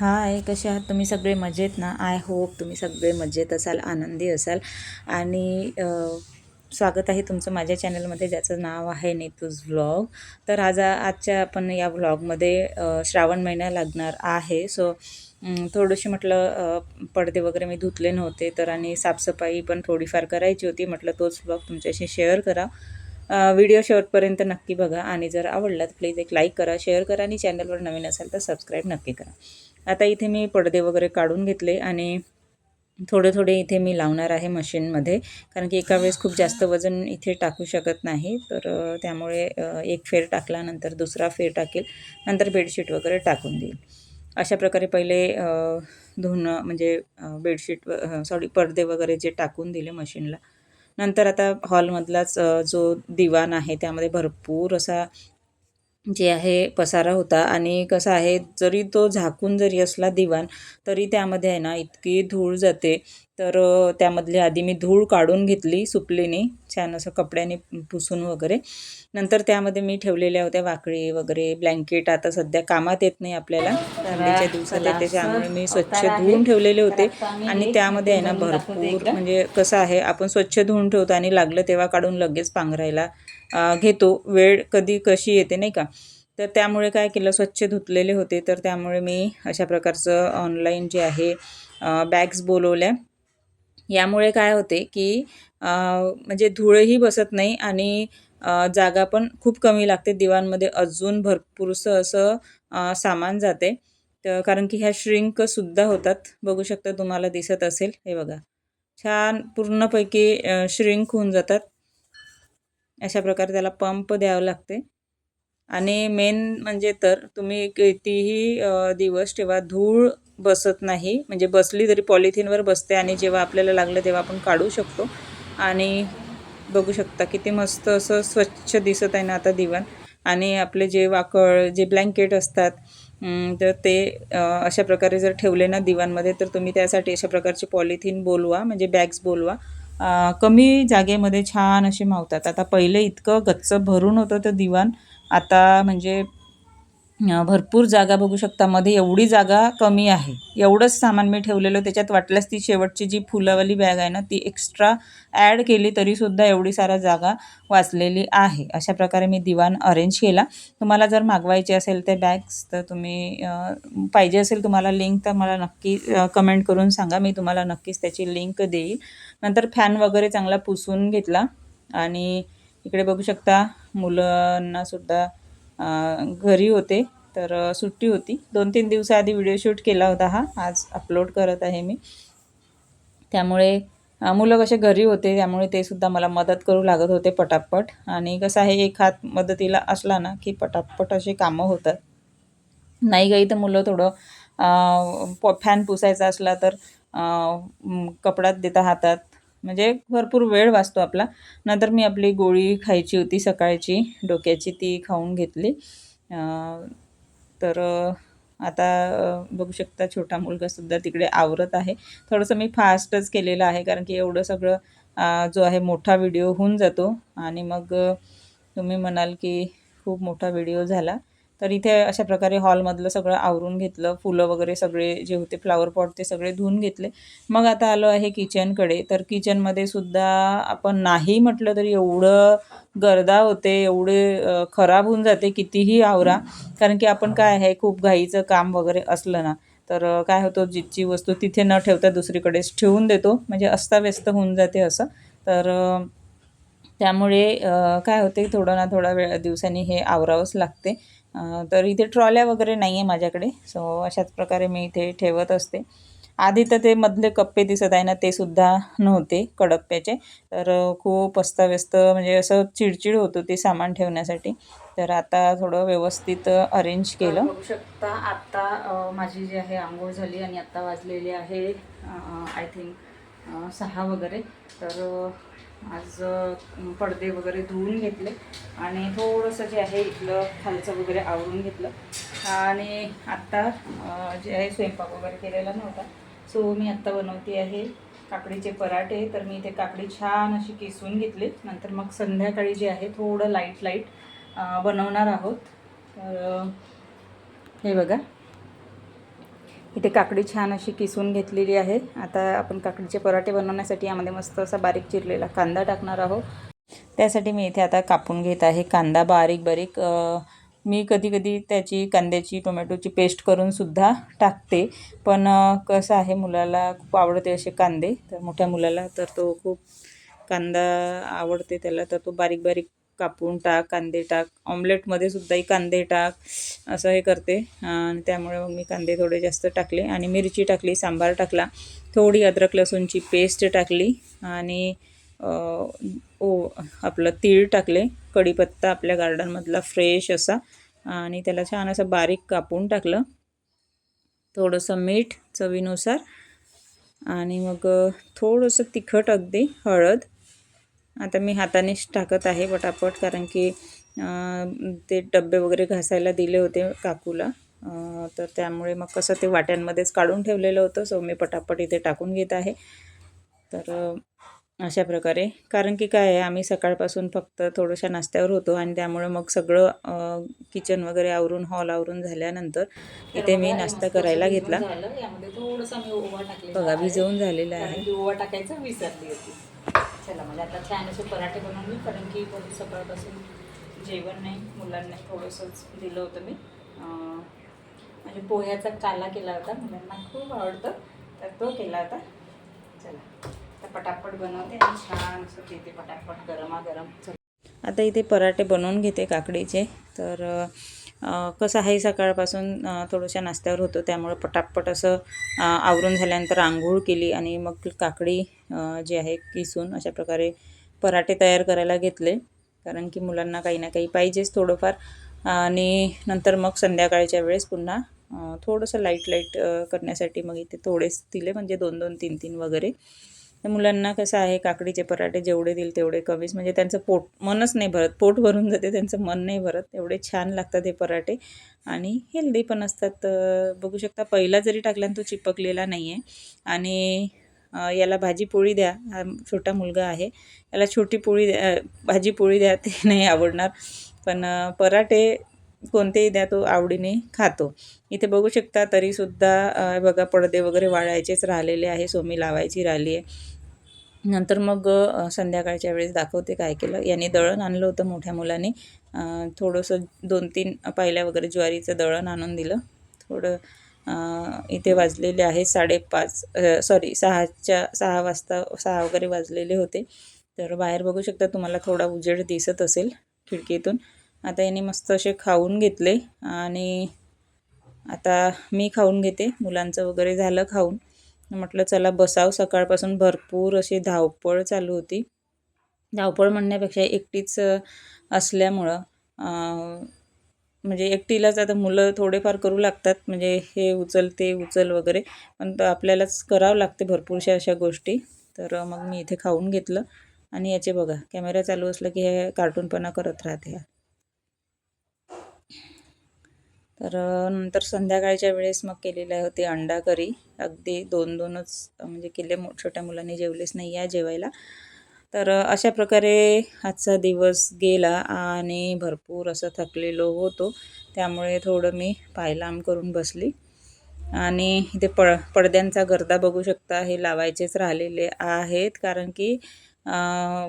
हाय कसे आहात? तुम्ही सगळे मजेत ना? आय होप तुम्ही सगळे मजेत असाल आनंदी असाल. आणि स्वागत आहे तुमचं माझ्या चॅनलमध्ये ज्याचं नाव आहे नेतूज व्लॉग तर आज आजच्या आपण या व्लॉगमध्ये श्रावण महिना लागणार आहे. सो अम, थोडीशी म्हटलं पडदे वगैरे मी धुतले नव्हते तर आणि साफसफाई पण थोडीफार करायची होती. म्हटलं तोच व्लॉग तुमच्याशी शेअर करा. व्हिडिओ शेवटपर्यंत नक्की बघा. आणि जर आवडला तर प्लीज एक लाईक करा शेअर करा. आणि चॅनलवर नवीन असाल तर सबस्क्राईब नक्की करा. आता इथे मी पडदे वगैरे काढून घेतले आणि थोडे थोडे इथे मी लावणार आहे मशीनमध्ये. कारण की एका वेळेस खूप जास्त वजन इथे टाकू शकत नाही. तर त्यामुळे एक फेर टाकल्यानंतर दुसरा फेर टाकेल. नंतर बेडशीट वगैरे टाकून देईल. अशा प्रकारे पहिले धुणं म्हणजे बेडशीट सॉरी पडदे वगैरे जे टाकून दिले मशीनला. नंतर आता हॉलमधलाच जो दिवाण आहे त्यामध्ये भरपूर असा जे आहे पसारा होता आणि कसं आहे जरी तो झाकून जरी असला दिवाण तरी त्यामध्ये आहे ना इतकी धूळ जाते. तर त्यामधली आधी मी धूळ काढून घेतली सुपलीने छान असं कपड्याने पुसून वगैरे. नंतर त्यामध्ये मी ठेवलेल्या होत्या वाकळी वगैरे ब्लँकेट. आता सध्या कामात येत नाही आपल्याला. थंडीच्या दिवसात येते त्यामुळे मी स्वच्छ धुवून ठेवलेले होते. आणि त्यामध्ये आहे ना भरपूर म्हणजे कसं आहे आपण स्वच्छ धुवून ठेवतो आणि लागलं तेव्हा काढून लगेच पांघरायला घेतो. वेळ कधी कशी येते नाही का? तर त्यामुळे काय केलं स्वच्छ धुतलेले होते. तर त्यामुळे मी अशा प्रकारचं ऑनलाईन जे आहे बॅग्स बोलवल्या. यामुळे काय होते की म्हणजे धूळही बसत नाही आणि जागा पण खूप कमी लागते. दिवाणमध्ये अजून भरपूरसं असं सामान जाते. तर कारण की ह्या श्रिंकसुद्धा होतात. बघू शकता तुम्हाला दिसत असेल. हे बघा. छान पूर्णपैकी श्रिंक होऊन जातात. अशा प्रकारे त्याला पंप द्यावं लागते. आणि मेन म्हणजे तर तुम्ही कितीही दिवस ठेवा धूळ बसत नाही. म्हणजे बसली तरी पॉलिथिनवर बसते आणि जेव्हा आपल्याला लागलं तेव्हा आपण काढू शकतो. आणि बघू शकता किती मस्त असं स्वच्छ दिसत आहे ना आता दिवाण. आणि आपले जे वाकळ जे ब्लँकेट असतात तर ते अशा प्रकारे जर ठेवले ना दिवाणमध्ये तर तुम्ही त्यासाठी अशा प्रकारचे पॉलिथिन बोलवा म्हणजे बॅग्स बोलवा. कमी जागेमध्ये छान असे मावतात. आता पहिले इतकं गच्च भरून होतं तर दिवाण. आता म्हणजे भरपूर जागा बघू शकता. मध्ये एवढी जागा कमी आहे. एवढंच सामान मी ठेवलेलं त्याच्यात वाटल्यास ती शेवटची जी फुलावाली बॅग आहे ना ती एक्स्ट्रा ॲड केली तरीसुद्धा एवढी सारा जागा वाचलेली आहे. अशा प्रकारे मी दिवाण अरेंज केला. तुम्हाला जर मागवायचे असेल ते बॅग्स तर तुम्ही पाहिजे असेल तुम्हाला लिंक तर मला नक्की कमेंट करून सांगा. मी तुम्हाला नक्कीच त्याची लिंक देईल. नंतर फॅन वगैरे चांगला पुसून घेतला. आणि इकडे बघू शकता मुलांनासुद्धा घरी होते तर सुट्टी होती. दोन तीन दिवसाआधी व्हिडिओ शूट केला होता हा. आज अपलोड करत आहे मी. त्यामुळे मुलं कसे घरी होते त्यामुळे ते सुद्धा मला मदत करू लागत होते पटापट. आणि कसं आहे एक हात मदतीला असला ना की पटापट असे कामं होतात. नाही गाई तर मुलं थोडं प फॅन पुसायचा असला तर कपड्यात देता हातात. म्हणजे भरपूर वेळ वाचतो आपला. नंतर मी आपली गोळी खायची होती सकाळची डोक्याची ती खाऊन घेतली. तर आता बघू शकता छोटा मुलगासुद्धा तिकडे आवरत आहे. थोडंसं मी फास्टच केलेलं आहे कारण की एवढं सगळं जो आहे मोठा व्हिडिओ होऊन जातो. आणि मग तुम्ही म्हणाल की खूप मोठा व्हिडिओ झाला. तर इथे अशा प्रकारे हॉलमधलं सगळं आवरून घेतलं फुलं वगैरे सगळे जे होते फ्लावर पॉट ते सगळे धुवून घेतले. मग आता आलो आहे किचनकडे तर किचनमध्ये सुद्धा आपण नाही म्हटलं तरी एवढं गर्दा होते एवढे खराब होऊन जाते कितीही आवरा. कारण की आपण काय आहे खूप घाईचं काम वगैरे असलं ना तर काय होतं जिथची वस्तू तिथे न ठेवता दुसरीकडेच ठेवून देतो. म्हणजे अस्ताव्यस्त होऊन जाते असं. तर त्यामुळे काय होते थोडं ना थोडा वेळ दिवसांनी हे आवरावंच लागते. तर इथे ट्रॉल्या वगैरे नाही आहे माझ्याकडे सो अशाच प्रकारे मी इथे ठेवत असते. आधी तर ते मधले कप्पे दिसत आहे ना ते सुद्धा नव्हते कडप्प्याचे. तर खूप अस्ताव्यस्त म्हणजे असं चिडचिड होत होती सामान ठेवण्यासाठी. तर आता थोडं व्यवस्थित अरेंज केलं. बघू शकता आत्ता माझी जी आहे आंघोळ झाली आणि आत्ता वाजलेली आहे आय थिंक सहा वगैरे. तर आज पडदे वगैरे धुवून घेतले आणि थोडंसं जे आहे इथलं खालचं वगैरे आवरून घेतलं. आणि आत्ता जे आहे स्वयंपाक वगैरे केलेला नव्हता. सो मी आत्ता बनवते आहे काकडीचे पराठे. तर मी ते काकडी छान अशी किसून घेतली. नंतर मग संध्याकाळी जे आहे थोडं लाइट लाइट बनवणार आहोत. तर हे बघा. इथे काकडी छान अशी किसून घेतलेली आहे. आता आपण काकडीचे पराठे बनवण्यासाठी यामध्ये मस्त असा बारीक चिरलेला कांदा टाकणार आहोत. त्यासाठी मी इथे आता कापून घेत आहे कांदा बारीक बारीक मी कधी कधी त्याची कांद्याची टोमॅटोची पेस्ट करून सुद्धा टाकते. पण कसं आहे मुलाला खूप आवडते असे कांदे. तर मोठ्या मुलाला तर तो खूप कांदा आवडते त्याला तर तो बारीक बारीक कापून टाक कांदे टाक. ऑमलेटमध्ये सुद्धाही कांदे टाक. असं हे करते. आणि त्यामुळे मग मी कांदे थोडे जास्त टाकले. आणि मिरची टाकली सांबार टाकला. थोडी अद्रक लसूणची पेस्ट टाकली. आणि ओ आपलं तीळ टाकले. कढीपत्ता आपल्या गार्डनमधला फ्रेश असा. आणि त्याला छान असं बारीक कापून टाकलं. थोडंसं मीठ चवीनुसार. आणि मग थोडंसं तिखट अगदी हळद. आता मी हातानेच टाकत आहे पटापट कारण की ते डबे वगैरे घासायला दिले होते काकूला. तर त्यामुळे मग कसं ते वाट्यांमध्येच काढून ठेवलेलं होतं सो मी पटापट इथे टाकून घेत आहे. तर अशा प्रकारे. कारण की काय आहे आम्ही सकाळपासून फक्त थोड्याशा नाश्त्यावर होतो आणि त्यामुळे मग सगळं किचन वगैरे आवरून हॉल आवरून झाल्यानंतर इथे मी नाश्ता करायला घेतला. बघा भिजवून झालेला आहे. ओवा टाकायचं विसरली होती. चला म्हणजे आता छान असे पराठे बनवले कारण की बघू सकाळपासून जेवण नाही मुलांना थोडंसंच दिलं होतं मी. म्हणजे पोह्याचा काला केला होता मुलांना खूप आवडतं. तर तो केला होता. चला तर पटापट बनवते आणि छान असं देते पटापट गरमागरम. चला आता इथे पराठे बनवून घेते काकडीचे. तर कसं आहे सकाळपासून थोडंशा नाश्त्यावर होतो त्यामुळं पटापट असं आवरून झाल्यानंतर आंघोळ केली आणि मग काकडी जी आहे किसून अशा प्रकारे पराठे तयार करायला घेतले. कारण की मुलांना काही ना काही पाहिजेच थोडंफार. आणि नंतर मग संध्याकाळच्या वेळेस पुन्हा थोडंसं लाइट लाइट करण्यासाठी मग इथे थोडेच दिले म्हणजे दोन दोन तीन तीन वगैरे. तर मुलांना कसं आहे काकडीचे पराठे जेवढे देईल तेवढे कमीच. म्हणजे त्यांचं पोट मनच नाही भरत. पोट भरून जाते त्यांचं मन नाही भरत. एवढे छान लागतात हे पराठे. आणि हेल्दी पण असतात. तर बघू शकता पहिला जरी टाकला तो चिपकलेला नाही आहे आणि याला भाजी पोळी द्या. हा छोटा मुलगा आहे. याला छोटी पोळी द्या भाजी पोळी द्या ते नाही आवडणार. पण पराठे कोणतेही द्या तो आवडीने खातो. इथे बघू शकता तरीसुद्धा बघा पडदे वगैरे वाळायचेच राहिलेले आहे सोमी लावायची राहिली आहे. नंतर मग संध्याकाळच्या वेळेस दाखवते काय केलं. याने दळण आणलं होतं मोठ्या मुलाने. थोडंसं दोन तीन पायल्या वगैरे ज्वारीचं दळण आणून दिलं. थोडं इथे वाजलेले आहे साडेपाच सॉरी सहाच्या सहा वाजता सहा वगैरे वाजलेले होते. तर बाहेर बघू शकता तुम्हाला थोडा उजेड दिसत असेल खिडकीतून. आता याने मस्त असे खाऊन घेतले आणि आता मी खाऊन घेते. मुलांचं वगैरे झालं खाऊन. म्हटलं चला बसाव. सकाळपासून भरपूर अशी धावपळ चालू होती. धावपळ म्हणण्यापेक्षा एकटीच असल्यामुळं म्हणजे एकटीलाच आता मुलं थोडेफार करू लागतात. म्हणजे हे उचल ते उचल वगैरे. पण तर आपल्यालाच करावं लागते भरपूरशा अशा गोष्टी. तर मग मी इथे खाऊन घेतलं. आणि याचे बघा कॅमेरा चालू असलं की हे कार्टूनपणा करत राहते हा. तर नंतर संध्याकाळच्या वेळेस मग केलेले होते अंडा करी अगदी दोन दोनच म्हणजे केले मो छोट्या मुलांनी जेवलेच नाही आहे जेवायला. तर अशा प्रकारे आजचा दिवस गेला आणि भरपूर असं थकलेलो होतो. त्यामुळे थोडं मी पायलाम करून बसली. आणि इथे पड पडद्यांचा गर्दा बघू शकता हे लावायचेच राहिलेले आहेत. कारण की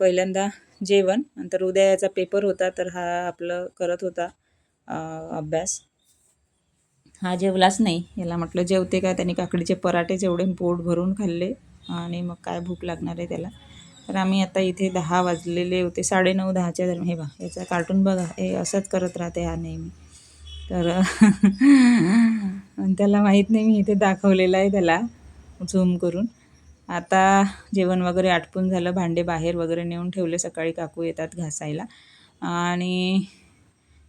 पहिल्यांदा जेवण नंतर उद्या याचा पेपर होता तर हा आपलं करत होता अभ्यास. हा जेवलाच नाही. याला म्हटलं जेवते का? त्याने काकडीचे पराठे जेवढे पोट भरून खाल्ले आणि मग काय भूक लागणार आहे त्याला. तर आम्ही आता इथे दहा वाजलेले होते साडेनऊ दहाच्या दरम्यान. हे बा याचा कार्टून बघा. हे असंच करत राहते हा नेहमी. तर आणि त्याला माहीत नाही मी इथे दाखवलेलं आहे त्याला झूम करून. आता जेवण वगैरे आटपून झालं भांडे बाहेर वगैरे नेऊन ठेवले सकाळी काकू येतात घासायला. आणि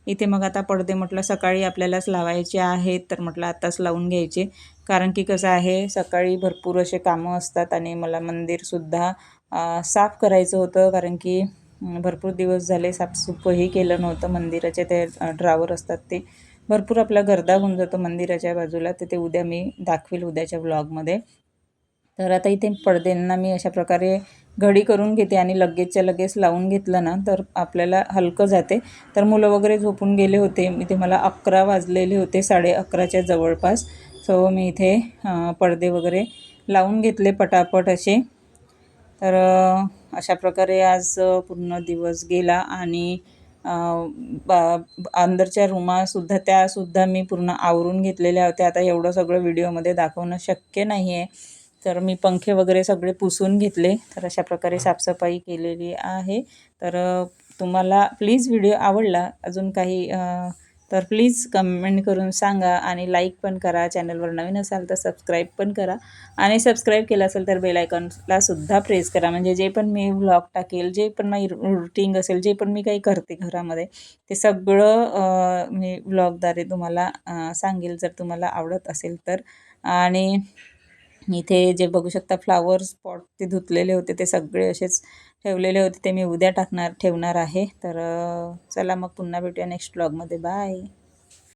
इथे मग आता पडदे म्हटलं सकाळी आपल्यालाच लावायचे आहेत तर म्हटलं आत्ताच लावून घ्यायचे. कारण की कसं आहे सकाळी भरपूर असे कामं असतात आणि मला मंदिरसुद्धा साफ करायचं होतं. कारण की भरपूर दिवस झाले साफसुफही केलं नव्हतं. मंदिराचे ते ड्रावर असतात ते. भरपूर आपला गर्दा होऊन जातो मंदिराच्या बाजूला. तर ते उद्या मी दाखवेल उद्याच्या व्लॉगमध्ये तर आता इथे पडद्यांना मी अशा प्रकारे घडी करून घेते आणि लगेचच्या लगेच लावून घेतलं ना तर आपल्याला हलकं जाते. तर मुलं वगैरे झोपून गेले होते. इथे मला अकरा वाजलेले होते साडे अकराच्या जवळपास. सो मी इथे पडदे वगैरे लावून घेतले पटापट असे. तर अशा प्रकारे आज पूर्ण दिवस गेला आणि बा अंदरच्या रूमासुद्धा त्यासुद्धा मी पूर्ण आवरून घेतलेल्या होत्या. आता एवढं सगळं व्हिडिओमध्ये दाखवणं शक्य नाही आहे तर मी पंखे वगैरे सगळे पुसून घेतले. तर अशा प्रकारे साफसफाई केलेली आहे. तर तुम्हाला प्लीज व्हिडिओ आवडला अजून काही तर प्लीज कमेंट करून सांगा आणि लाईक पण करा. चॅनलवर नवीन असाल तर सबस्क्राईब पण करा. आणि सबस्क्राईब केलं असेल तर बेल आयकॉनला सुद्धा प्रेस करा. म्हणजे जे पण मी व्लॉग टाकेल जे पण माझी रुटीन असेल जे पण मी काही करते घरामध्ये ते सगळं मी व्लॉगद्वारे तुम्हाला सांगेल जर तुम्हाला आवडत असेल तर. आणि इथे जे बघू शकता फ्लावर्स पॉट ते धुतलेले होते ते सगळे असेच ठेवलेले होते ते मी उद्या टाकणार ठेवणार आहे. तर चला मग पुन्हा भेटूया नेक्स्ट ब्लॉगमध्ये बाय